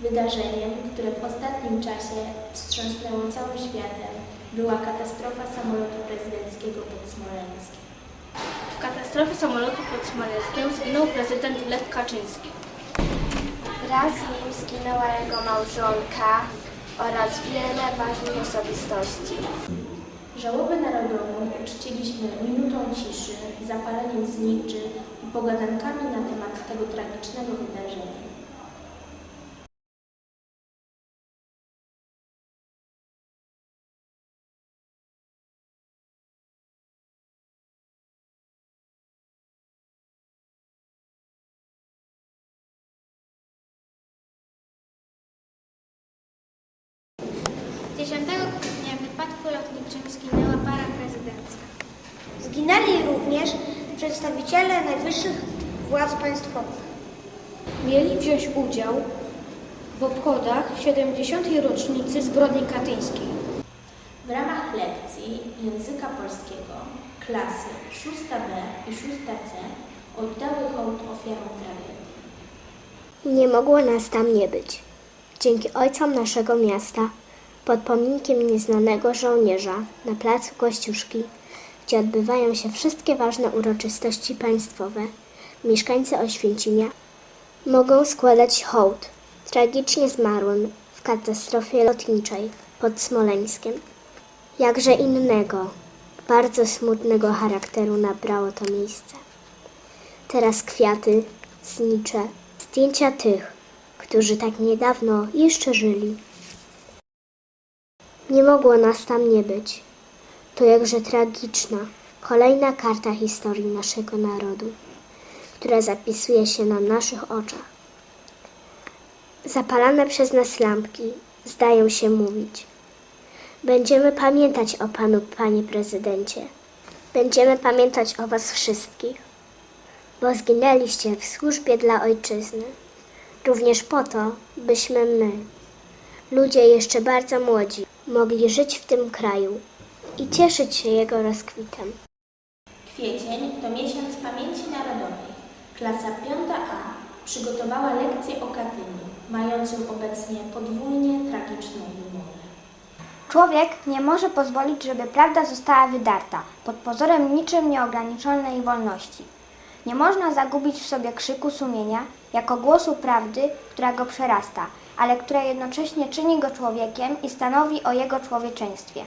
Wydarzeniem, które w ostatnim czasie wstrząsnęło całym światem, była katastrofa samolotu prezydenckiego pod Smoleńskiem. W katastrofie samolotu pod Smoleńskiem zginął prezydent Lech Kaczyński. Wraz z nim zginęła jego małżonka oraz wiele ważnych osobistości. Żałobę narodową uczciliśmy minutą ciszy, zapaleniem zniczy i pogadankami na temat 10 grudnia w wypadku lotniczym zginęła para prezydencka. Zginęli również przedstawiciele najwyższych władz państwowych. Mieli wziąć udział w obchodach 70. rocznicy zbrodni katyńskiej. W ramach lekcji języka polskiego klasy 6B i 6C oddały hołd ofiarom tragedii. Nie mogło nas tam nie być. Dzięki ojcom naszego miasta pod pomnikiem nieznanego żołnierza na placu Kościuszki, gdzie odbywają się wszystkie ważne uroczystości państwowe, mieszkańcy Oświęcimia mogą składać hołd tragicznie zmarłym w katastrofie lotniczej pod Smoleńskiem. Jakże innego, bardzo smutnego charakteru nabrało to miejsce. Teraz kwiaty, znicze, zdjęcia tych, którzy tak niedawno jeszcze żyli. Nie mogło nas tam nie być. To jakże tragiczna, kolejna karta historii naszego narodu, która zapisuje się na naszych oczach. Zapalane przez nas lampki zdają się mówić. Będziemy pamiętać o Panu, Panie Prezydencie. Będziemy pamiętać o Was wszystkich bo zginęliście w służbie dla ojczyzny. Również po to, byśmy my, ludzie jeszcze bardzo młodzi, mogli żyć w tym kraju i cieszyć się jego rozkwitem. Kwiecień to miesiąc pamięci narodowej. Klasa 5A przygotowała lekcję o Katyniu, mającą obecnie podwójnie tragiczną wymowę. Człowiek nie może pozwolić, żeby prawda została wydarta pod pozorem niczym nieograniczonej wolności. Nie można zagubić w sobie krzyku sumienia jako głosu prawdy, która go przerasta, ale która jednocześnie czyni go człowiekiem i stanowi o jego człowieczeństwie.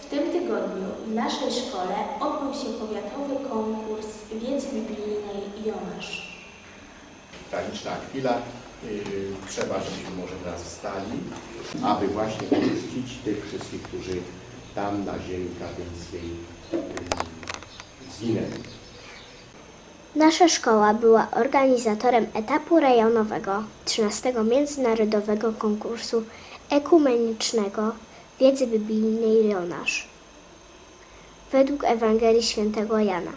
W tym tygodniu w naszej szkole odbył się powiatowy konkurs wiedzy biblijnej Jonasz. tragiczna chwila. Yy, Trzeba, żebyśmy może teraz wstali, aby właśnie uczcić tych wszystkich, którzy tam na ziemi katyńskiej yy, zginęli. Nasza szkoła była organizatorem etapu rejonowego 13 Międzynarodowego Konkursu Ekumenicznego Wiedzy Biblijnej Jonasz. Według Ewangelii Świętego Jana.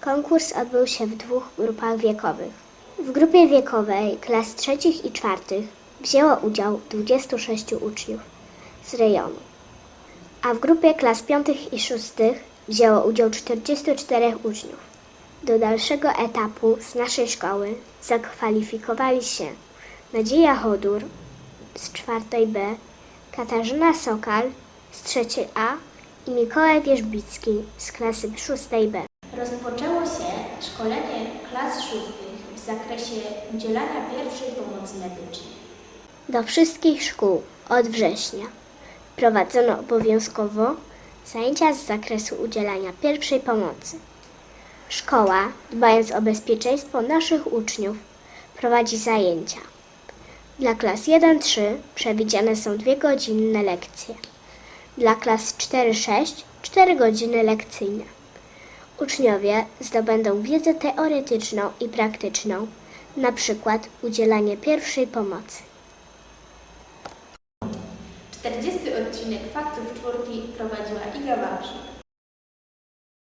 Konkurs odbył się w dwóch grupach wiekowych. W grupie wiekowej klas trzecich i czwartych wzięło udział 26 uczniów z rejonu, a w grupie klas piątych i szóstych wzięło udział 44 uczniów. Do dalszego etapu z naszej szkoły zakwalifikowali się Nadzieja Chodur z czwartej B, Katarzyna Sokal z trzeciej A i Mikołaj Wierzbicki z klasy szóstej B. Rozpoczęło się szkolenie klas szóstych w zakresie udzielania pierwszej pomocy medycznej. Do wszystkich szkół od września prowadzono obowiązkowo zajęcia z zakresu udzielania pierwszej pomocy. Szkoła, dbając o bezpieczeństwo naszych uczniów, prowadzi zajęcia. Dla klas 1-3 przewidziane są dwie godzinne lekcje. Dla klas 4-6 4 godziny lekcyjne. Uczniowie zdobędą wiedzę teoretyczną i praktyczną, na przykład udzielanie pierwszej pomocy. 40 odcinek Faktów Czwórki prowadziła Iga Warsza.